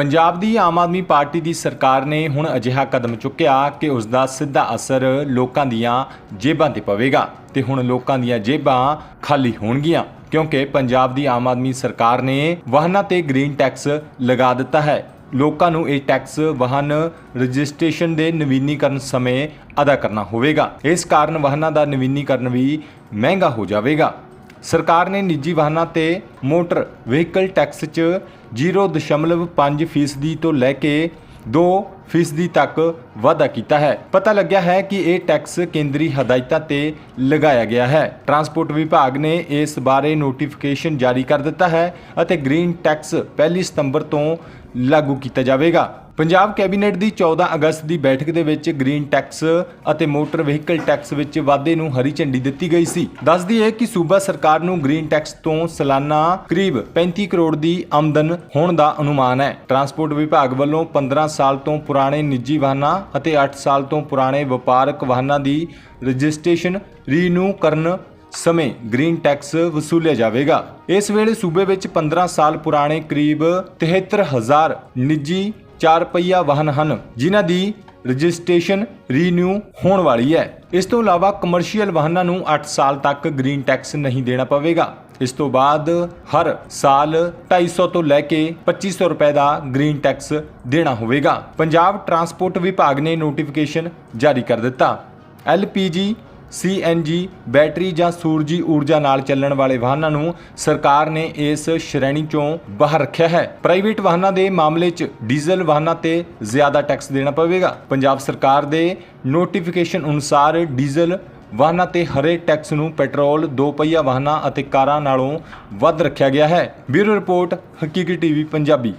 ਪੰਜਾਬ ਦੀ Aam Aadmi party ਦੀ ਸਰਕਾਰ ਨੇ ਹੁਣ ਅਜਿਹਾ ਕਦਮ ਚੁੱਕਿਆ ਕਿ ਉਸ ਦਾ ਸਿੱਧਾ ਅਸਰ ਲੋਕਾਂ ਦੀਆਂ ਜੇਬਾਂ ਤੇ ਪਵੇਗਾ ਤੇ ਹੁਣ ਲੋਕਾਂ ਦੀਆਂ ਜੇਬਾਂ ਖਾਲੀ ਹੋਣਗੀਆਂ, ਕਿਉਂਕਿ ਪੰਜਾਬ ਦੀ ਆਮ ਆਦਮੀ ਸਰਕਾਰ ਨੇ ਵਾਹਨਾਂ ਤੇ ਗ੍ਰੀਨ ਟੈਕਸ ਲਗਾ ਦਿੱਤਾ ਹੈ। ਲੋਕਾਂ ਨੂੰ ਇਹ ਟੈਕਸ ਵਾਹਨ ਰਜਿਸਟ੍ਰੇਸ਼ਨ ਦੇ ਨਵੀਨੀਕਰਨ ਸਮੇਂ ਅਦਾ ਕਰਨਾ ਹੋਵੇਗਾ। ਇਸ ਕਾਰਨ ਵਾਹਨਾਂ ਦਾ ਨਵੀਨੀਕਰਨ ਵੀ ਮਹਿੰਗਾ ਹੋ ਜਾਵੇਗਾ। ਸਰਕਾਰ ਨੇ ਨਿੱਜੀ ਵਾਹਨਾਂ ਤੇ ਮੋਟਰ ਵਹੀਕਲ ਟੈਕਸ 'ਚ 0.5% ਫੀਸਦੀ ਤੋਂ ਲੈ ਕੇ 2 ਫੀਸਦੀ ਤੱਕ ਵਾਧਾ ਕੀਤਾ ਹੈ। ਪਤਾ ਲੱਗਿਆ ਹੈ ਕਿ ਇਹ ਟੈਕਸ ਕੇਂਦਰੀ ਹਦਾਇਤਾਂ ਤੇ ਲਗਾਇਆ ਗਿਆ ਹੈ। ਟਰਾਂਸਪੋਰਟ ਵਿਭਾਗ ਨੇ ਇਸ ਬਾਰੇ ਨੋਟੀਫਿਕੇਸ਼ਨ ਜਾਰੀ ਕਰ ਦਿੱਤਾ ਹੈ ਅਤੇ ਗ੍ਰੀਨ ਟੈਕਸ 1 ਸਤੰਬਰ ਤੋਂ ਲਾਗੂ ਕੀਤਾ ਜਾਵੇਗਾ। ਪੰਜਾਬ ਕੈਬਨਿਟ ਦੀ 14 ਅਗਸਤ ਦੀ ਬੈਠਕ ਦੇ ਵਿੱਚ ਗ੍ਰੀਨ ਟੈਕਸ ਅਤੇ ਮੋਟਰ ਵਹੀਕਲ ਟੈਕਸ ਵਿੱਚ ਵਾਧੇ ਨੂੰ ਹਰੀ ਝੰਡੀ ਦਿੱਤੀ ਗਈ ਸੀ। ਦੱਸਦੀ ਹੈ ਕਿ ਸੂਬਾ ਸਰਕਾਰ ਨੂੰ ਗ੍ਰੀਨ ਟੈਕਸ ਤੋਂ ਸਾਲਾਨਾ ਕਰੀਬ 35 ਕਰੋੜ ਦੀ ਆਮਦਨ ਹੋਣ ਦਾ ਅਨੁਮਾਨ ਹੈ। ਟਰਾਂਸਪੋਰਟ ਵਿਭਾਗ ਵੱਲੋਂ 15 ਸਾਲ ਤੋਂ ਪੁਰਾਣੇ ਨਿੱਜੀ ਵਾਹਨਾਂ ਅਤੇ 8 ਸਾਲ ਤੋਂ ਪੁਰਾਣੇ ਵਪਾਰਕ ਵਾਹਨਾਂ ਦੀ ਰਜਿਸਟ੍ਰੇਸ਼ਨ ਰੀਨਿਊ ਕਰਨ ਸਮੇਂ ਗ੍ਰੀਨ ਟੈਕਸ ਵਸੂਲਿਆ ਜਾਵੇਗਾ। ਇਸ ਵੇਲੇ ਸੂਬੇ ਵਿੱਚ 15 ਸਾਲ ਪੁਰਾਣੇ ਕਰੀਬ 73000 ਨਿੱਜੀ ਚਾਰ ਪਹੀਆ ਵਾਹਨ ਹਨ, ਜਿਨ੍ਹਾਂ ਦੀ ਰਜਿਸਟ੍ਰੇਸ਼ਨ ਰੀਨਿਊ ਹੋਣ ਵਾਲੀ ਹੈ। ਇਸ ਤੋਂ ਇਲਾਵਾ ਕਮਰਸ਼ੀਅਲ ਵਾਹਨਾਂ ਨੂੰ 8 ਸਾਲ ਤੱਕ ਗ੍ਰੀਨ ਟੈਕਸ ਨਹੀਂ ਦੇਣਾ ਪਵੇਗਾ। ਇਸ ਤੋਂ ਬਾਅਦ ਹਰ ਸਾਲ 250 ਤੋਂ ਲੈ ਕੇ 2500 ਰੁਪਏ ਦਾ ਗ੍ਰੀਨ ਟੈਕਸ ਦੇਣਾ ਹੋਵੇਗਾ। ਪੰਜਾਬ ਟਰਾਂਸਪੋਰਟ ਵਿਭਾਗ ਨੇ ਨੋਟੀਫਿਕੇਸ਼ਨ ਜਾਰੀ ਕਰ ਦਿੱਤਾ। LPG CNG ਬੈਟਰੀ ਜਾਂ ਸੂਰਜੀ ਊਰਜਾ ਨਾਲ ਚੱਲਣ ਵਾਲੇ ਵਾਹਨਾਂ ਨੂੰ ਸਰਕਾਰ ਨੇ ਇਸ ਸ਼੍ਰੇਣੀ ਚੋਂ ਬਾਹਰ ਰੱਖਿਆ ਹੈ। ਪ੍ਰਾਈਵੇਟ ਵਾਹਨਾਂ ਦੇ ਮਾਮਲੇ 'ਚ ਡੀਜ਼ਲ ਵਾਹਨਾਂ ਤੇ ਜ਼ਿਆਦਾ ਟੈਕਸ ਦੇਣਾ ਪਵੇਗਾ। ਪੰਜਾਬ ਸਰਕਾਰ ਦੇ ਨੋਟੀਫਿਕੇਸ਼ਨ ਅਨੁਸਾਰ ਡੀਜ਼ਲ ਵਾਹਨਾਂ ਤੇ ਹਰੇ ਟੈਕਸ ਨੂੰ ਪੈਟਰੋਲ, ਦੋ ਪਹੀਆ ਵਾਹਨਾਂ ਅਤੇ ਕਾਰਾਂ ਨਾਲੋਂ ਵੱਧ ਰੱਖਿਆ ਗਿਆ ਹੈ। Bureau report, Haqiqi TV, Punjabi.